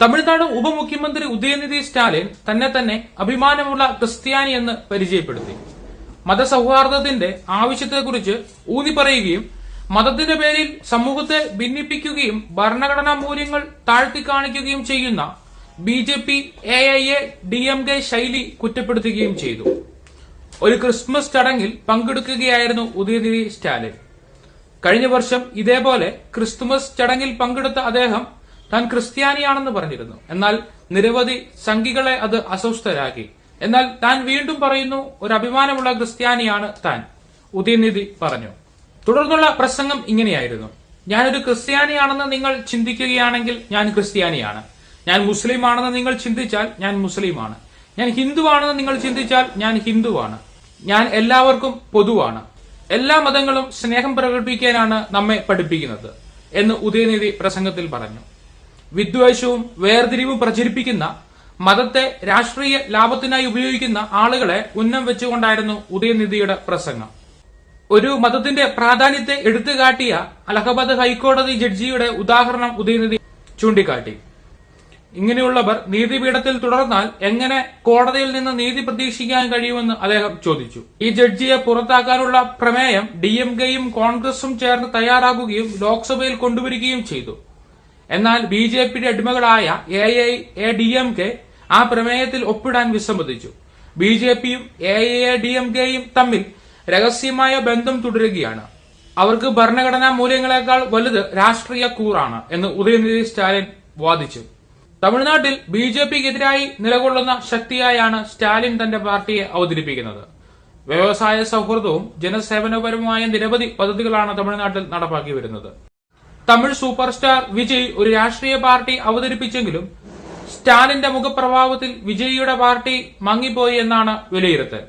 തമിഴ്നാട് ഉപമുഖ്യമന്ത്രി ഉദയനിധി സ്റ്റാലിൻ തന്നെ തന്നെ അഭിമാനമുള്ള ക്രിസ്ത്യാനി എന്ന് പരിചയപ്പെടുത്തി. മതസൗഹാർദ്ദത്തിന്റെ ആവശ്യത്തെക്കുറിച്ച് ഊന്നി പറയുകയും മതത്തിന്റെ പേരിൽ സമൂഹത്തെ ഭിന്നിപ്പിക്കുകയും ഭരണഘടനാ മൂല്യങ്ങൾ താഴ്ത്തി കാണിക്കുകയും ചെയ്യുന്ന B J P A I A D M K ശൈലി കുറ്റപ്പെടുത്തുകയും ചെയ്തു. ഒരു ക്രിസ്മസ് ചടങ്ങിൽ പങ്കെടുക്കുകയായിരുന്നു ഉദയനിധി സ്റ്റാലിൻ. കഴിഞ്ഞ വർഷം ഇതേപോലെ ക്രിസ്തുമസ് ചടങ്ങിൽ പങ്കെടുത്ത അദ്ദേഹം താൻ ക്രിസ്ത്യാനിയാണെന്ന് പറഞ്ഞിരുന്നു. എന്നാൽ നിരവധി സംഘികളെ അത് അസ്വസ്ഥരാക്കി. എന്നാൽ താൻ വീണ്ടും പറയുന്നു ഒരു അഭിമാനമുള്ള ക്രിസ്ത്യാനിയാണ് താൻ ഉദയനിധി പറഞ്ഞു. തുടർന്നുള്ള പ്രസംഗം ഇങ്ങനെയായിരുന്നു. ഞാനൊരു ക്രിസ്ത്യാനിയാണെന്ന് നിങ്ങൾ ചിന്തിക്കുകയാണെങ്കിൽ ഞാൻ ക്രിസ്ത്യാനിയാണ്. ഞാൻ മുസ്ലിം നിങ്ങൾ ചിന്തിച്ചാൽ ഞാൻ മുസ്ലിമാണ്. ഞാൻ ഹിന്ദുവാണെന്ന് നിങ്ങൾ ചിന്തിച്ചാൽ ഞാൻ ഹിന്ദുവാണ്. ഞാൻ എല്ലാവർക്കും പൊതുവാണ്. എല്ലാ മതങ്ങളും സ്നേഹം പ്രകടിപ്പിക്കാനാണ് നമ്മെ പഠിപ്പിക്കുന്നത് എന്ന് ഉദയനിധി പ്രസംഗത്തിൽ പറഞ്ഞു. വിദ്വേഷവും വേർതിരിവും പ്രചരിപ്പിക്കുന്ന മതത്തെ രാഷ്ട്രീയ ലാഭത്തിനായി ഉപയോഗിക്കുന്ന ആളുകളെ ഉന്നം വെച്ചുകൊണ്ടായിരുന്നു ഉദയനിധിയുടെ പ്രസംഗം. ഒരു മതത്തിന്റെ പ്രാധാന്യത്തെ എടുത്തുകാട്ടിയ അലഹബാദ് ഹൈക്കോടതി ജഡ്ജിയുടെ ഉദാഹരണം ഉദയനിധി ചൂണ്ടിക്കാട്ടി. ഇങ്ങനെയുള്ളവർ നീതിപീഠത്തിൽ തുടർന്നാൽ എങ്ങനെ കോടതിയിൽ നിന്ന് നീതി പ്രതീക്ഷിക്കാൻ കഴിയുമെന്ന് അദ്ദേഹം ചോദിച്ചു. ഈ ജഡ്ജിയെ പുറത്താക്കാനുള്ള പ്രമേയം ഡി എം കെയും കോൺഗ്രസും ചേർന്ന് തയ്യാറാക്കുകയും ലോക്സഭയിൽ കൊണ്ടുവരികയും ചെയ്തു. എന്നാൽ ബി ജെ പിയുടെ അടിമകളായ A I A D M K ആ പ്രമേയത്തിൽ ഒപ്പിടാൻ വിസമ്മതിച്ചു. ബി ജെ പിയും എ എ ഡി എം കെയും തമ്മിൽ രഹസ്യമായ ബന്ധം തുടരുകയാണ്. അവർക്ക് ഭരണഘടനാ മൂല്യങ്ങളെക്കാൾ വലുത് രാഷ്ട്രീയ കൂറാണ് എന്ന് ഉദയനിധി സ്റ്റാലിൻ വാദിച്ചു. തമിഴ്നാട്ടിൽ ബി ജെ പിക്കെതിരായി നിലകൊള്ളുന്ന ശക്തിയായാണ് സ്റ്റാലിൻ തന്റെ പാർട്ടിയെ അവതരിപ്പിക്കുന്നത്. വ്യവസായ സൗഹൃദവും ജനസേവനപരവുമായ നിരവധി പദ്ധതികളാണ് തമിഴ്നാട്ടിൽ നടപ്പാക്കി വരുന്നത്. തമിഴ് സൂപ്പർ സ്റ്റാർ വിജയ് ഒരു രാഷ്ട്രീയ പാർട്ടി അവതരിപ്പിച്ചെങ്കിലും സ്റ്റാലിന്റെ മുഖപ്രഭാവത്തിൽ വിജയിയുടെ പാർട്ടി മങ്ങിപ്പോയി എന്നാണ് വിലയിരുത്തൽ.